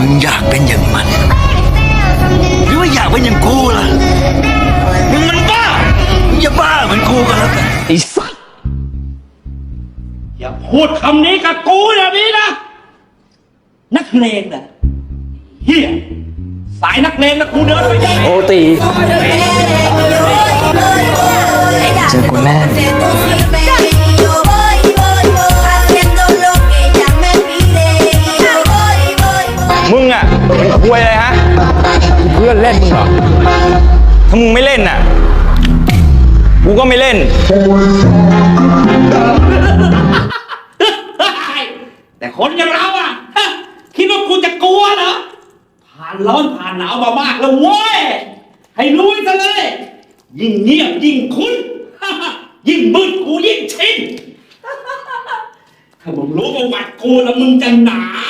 มึงอยากเป็นอย่างมัน หรือว่าอยากเป็นอย่างกูล่ะ มึงมันบ้า มึงอย่าบ้าเหมือนกูก็แล้วกันไอ้สัสอย่าพูดคำนี้กับกูอย่างนี้นะ นักเลงนะเฮียสายนักเลงนะกูเดินไปได้โอตี เป็นควยอะไรฮะ เพื่อนเล่นมึงเหรอ ถ้ามึงไม่เล่นน่ะ กูก็ไม่เล่น แต่คนอย่างเราอะคิดว่ากูจะกลัวเหรอ ผ่านร้อนผ่านหนาวมามากแล้วเว้ย ให้รู้ไว้ซะเลย ยิ่งเงียบยิ่งคุ้น ยิ่งมืดกูยิ่งชิน ถ้ามึงรู้ประวัติกูแล้วมึงจะหนาว